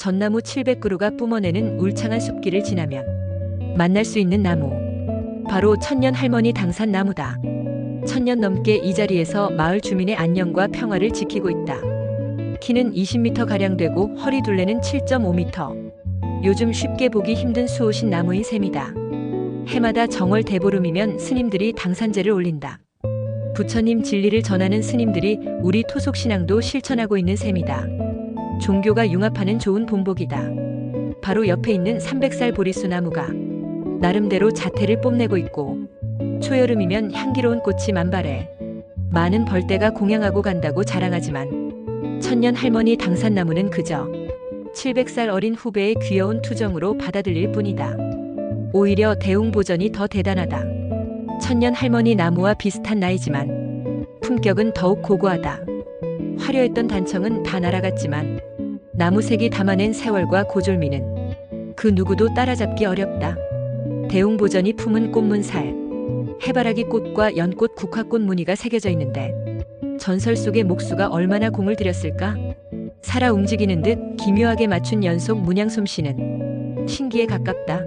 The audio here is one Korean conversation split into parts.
전나무 700그루가 뿜어내는 울창한 숲길을 지나면 만날 수 있는 나무. 바로 천년 할머니 당산 나무다. 천년 넘게 이 자리에서 마을 주민의 안녕과 평화를 지키고 있다. 키는 20m 가량 되고 허리 둘레는 7.5m. 요즘 쉽게 보기 힘든 수호신 나무인 셈이다. 해마다 정월 대보름이면 스님들이 당산제를 올린다. 부처님 진리를 전하는 스님들이 우리 토속 신앙도 실천하고 있는 셈이다. 종교가 융합하는 좋은 본보기다. 바로 옆에 있는 300살 보리수 나무가 나름대로 자태를 뽐내고 있고 초여름이면 향기로운 꽃이 만발해 많은 벌떼가 공양하고 간다고 자랑하지만 천년 할머니 당산나무는 그저 700살 어린 후배의 귀여운 투정으로 받아들일 뿐이다. 오히려 대웅보전이 더 대단하다. 천년 할머니 나무와 비슷한 나이지만 품격은 더욱 고고하다. 화려했던 단청은 다 날아갔지만 나무색이 담아낸 세월과 고졸미는 그 누구도 따라잡기 어렵다. 대웅보전이 품은 꽃문살, 해바라기 꽃과 연꽃 국화꽃 무늬가 새겨져 있는데 전설 속의 목수가 얼마나 공을 들였을까? 살아 움직이는 듯 기묘하게 맞춘 연속 문양 솜씨는 신기에 가깝다.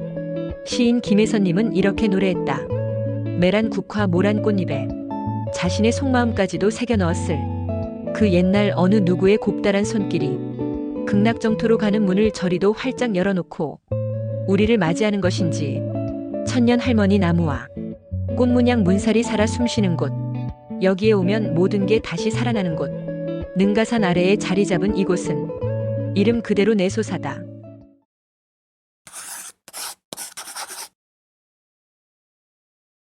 시인 김혜선님은 이렇게 노래했다. 메란 국화 모란 꽃잎에 자신의 속마음까지도 새겨 넣었을 그 옛날 어느 누구의 곱다란 손길이 극락정토로 가는 문을 저리도 활짝 열어놓고 우리를 맞이하는 것인지 천년 할머니 나무와 꽃문양 문살이 살아 숨쉬는 곳 여기에 오면 모든 게 다시 살아나는 곳 능가산 아래에 자리 잡은 이곳은 이름 그대로 내 소사다.